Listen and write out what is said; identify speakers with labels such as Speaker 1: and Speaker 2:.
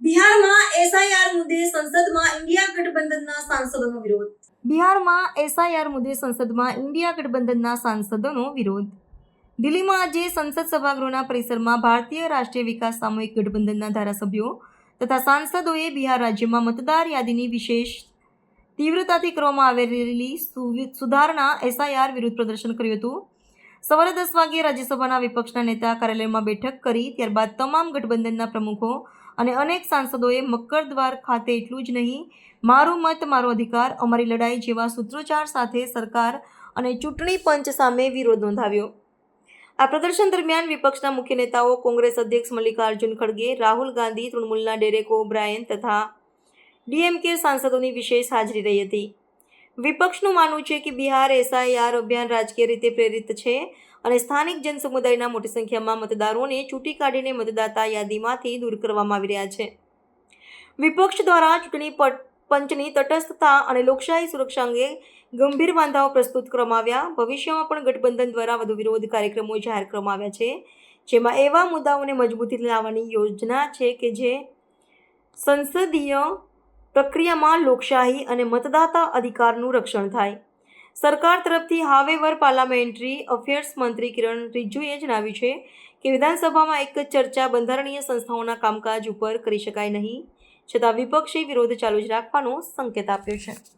Speaker 1: બિહારમાં એસઆઈઆર મુદ્દે સંસદમાં ઇન્ડિયા ગઠબંધનના સાંસદોનો વિરોધ. બિહારમાં એસઆઈઆર મુદ્દે સંસદમાં ઇન્ડિયા ગઠબંધનના સાંસદોનો વિરોધ. દિલ્હીમાં આજે સંસદ સભાગૃહના પરિસરમાં ભારતીય રાષ્ટ્રીય વિકાસ સામૂહિક ગઠબંધનના ધારાસભ્યો તથા સાંસદોએ બિહાર રાજ્યમાં મતદાર યાદીની વિશેષ તીવ્રતાથી કરવામાં આવેલી સુધારણા એસઆઈઆર વિરુદ્ધ પ્રદર્શન કર્યું હતું. સવારે દસ વાગ્યે રાજ્યસભાના વિપક્ષના નેતા કાર્યાલયમાં બેઠક કરી, ત્યારબાદ તમામ ગઠબંધનના પ્રમુખો અને અનેક સાંસદોએ મક્કરદ્વાર ખાતે એટલું જ નહીં, મારું મત, મારો અધિકાર, અમારી લડાઈ જેવા સૂત્રોચ્ચાર સાથે સરકાર અને ચૂંટણી પંચ સામે વિરોધ નોંધાવ્યો. આ પ્રદર્શન દરમિયાન વિપક્ષના મુખ્ય નેતાઓ કોંગ્રેસ અધ્યક્ષ મલ્લિકાર્જુન ખડગે, રાહુલ ગાંધી, તૃણમૂલના ડેરેક ઓબ્રાયન તથા ડીએમકે સાંસદોની વિશેષ હાજરી રહી હતી. વિપક્ષનું માનવું છે કે બિહાર એસઆઈઆર અભિયાન રાજકીય રીતે પ્રેરિત છે અને સ્થાનિક જનસમુદાયના મોટી સંખ્યામાં મતદારોને ચૂંટી કાઢીને મતદાતા યાદીમાંથી દૂર કરવામાં આવી રહ્યા છે. વિપક્ષ દ્વારા ચૂંટણી પંચની તટસ્થતા અને લોકશાહી સુરક્ષા અંગે ગંભીર વાંધાઓ પ્રસ્તુત કરવામાં આવ્યા. ભવિષ્યમાં પણ ગઠબંધન દ્વારા વધુ વિરોધ કાર્યક્રમો જાહેર કરવામાં આવ્યા છે, જેમાં એવા મુદ્દાઓને મજબૂતી લાવવાની યોજના છે કે જે સંસદીય પ્રક્રિયામાં લોકશાહી અને મતદાતા અધિકારનું રક્ષણ થાય. સરકાર તરફથી હાવેવર પાર્લામેન્ટરી અફેર્સ મંત્રી કિરણ રિજ્જુએ જણાવ્યું છે કે વિધાનસભામાં એક ચર્ચા બંધારણીય સંસ્થાઓના કામકાજ ઉપર કરી શકાય નહીં, છતાં વિપક્ષે વિરોધ ચાલુ જ રાખવાનો સંકેત આપ્યો છે.